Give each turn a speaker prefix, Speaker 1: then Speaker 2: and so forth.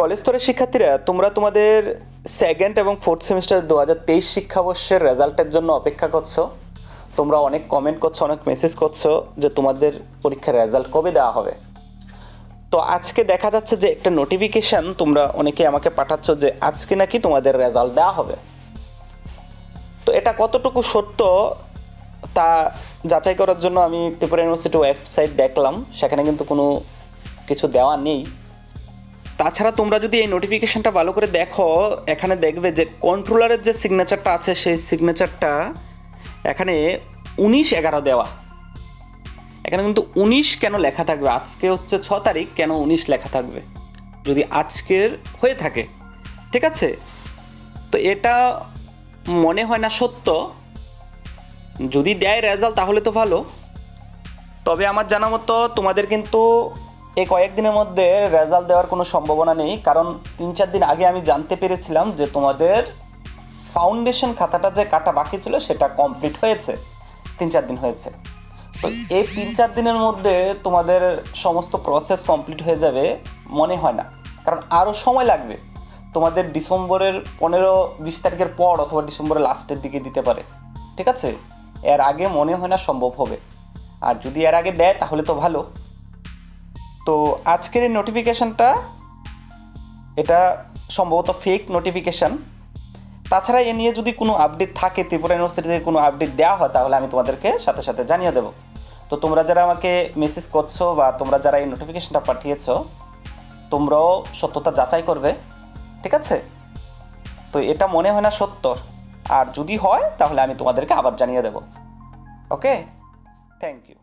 Speaker 1: College স্তরের শিক্ষার্থীরা, তোমরা তোমাদের সেকেন্ড এবং ফোর্থ সেমিস্টার দু হাজার তেইশ শিক্ষাবর্ষের রেজাল্টের জন্য অপেক্ষা করছ। তোমরা অনেক কমেন্ট করছ, অনেক মেসেজ করছ যে তোমাদের পরীক্ষার রেজাল্ট কবে দেওয়া হবে। তো আজকে দেখা যাচ্ছে যে একটা নোটিফিকেশান তোমরা অনেকে আমাকে পাঠাচ্ছ যে আজকে নাকি তোমাদের রেজাল্ট দেওয়া হবে। তো এটা কতটুকু সত্য তা যাচাই করার জন্য আমি ত্রিপুরা ইউনিভার্সিটি ওয়েবসাইট দেখলাম। সেখানে কিন্তু কোনো কিছু দেওয়া নেই। তাছাড়া তোমরা যদি এই নোটিফিকেশনটা ভালো করে দেখো, এখানে দেখবে যে কন্ট্রোলারের যে সিগনেচারটা আছে, সেই সিগনেচারটা এখানে উনিশ এগারো দেওয়া। এখানে কিন্তু উনিশ কেন লেখা থাকবে? আজকে হচ্ছে ছ তারিখ, কেন উনিশ লেখা থাকবে? যদি আজকের হয়ে থাকে, ঠিক আছে? তো এটা মনে হয় না সত্য। যদি দেয় রেজাল্ট তাহলে তো ভালো। তবে আমার জানা মতো তোমাদের কিন্তু এই কয়েকদিনের মধ্যে রেজাল্ট দেওয়ার কোনো সম্ভাবনা নেই, কারণ তিন চার দিন আগে আমি জানতে পেরেছিলাম যে তোমাদের ফাউন্ডেশন খাতাটা যে কাটা বাকি ছিল সেটা কমপ্লিট হয়েছে, তিন চার দিন হয়েছে। তো এই তিন চার দিনের মধ্যে তোমাদের সমস্ত প্রসেস কমপ্লিট হয়ে যাবে মনে হয় না, কারণ আরও সময় লাগবে। তোমাদের ডিসেম্বরের পনেরো বিশ তারিখের পর অথবা ডিসেম্বরের লাস্টের দিকে দিতে পারে, ঠিক আছে? এর আগে মনে হয় না সম্ভব হবে। আর যদি এর আগে দেয় তাহলে তো ভালো। তো আজকের এই নোটিফিকেশানটা এটা সম্ভবত ফেক নোটিফিকেশান তাছাড়া এ নিয়ে যদি কোনো আপডেট থাকে, ত্রিপুরা ইউনিভার্সিটি থেকে কোনো আপডেট দেওয়া হয়, তাহলে আমি তোমাদেরকে সাথে সাথে জানিয়ে দেবো। তো তোমরা যারা আমাকে মেসেজ করছ বা তোমরা যারা এই নোটিফিকেশানটা পাঠিয়েছো, তোমরাও সত্যতা যাচাই করবে, ঠিক আছে? তো এটা মনে হয় না সত্য। আর যদি হয়, তাহলে আমি তোমাদেরকে আবার জানিয়ে দেবো। Okay thank you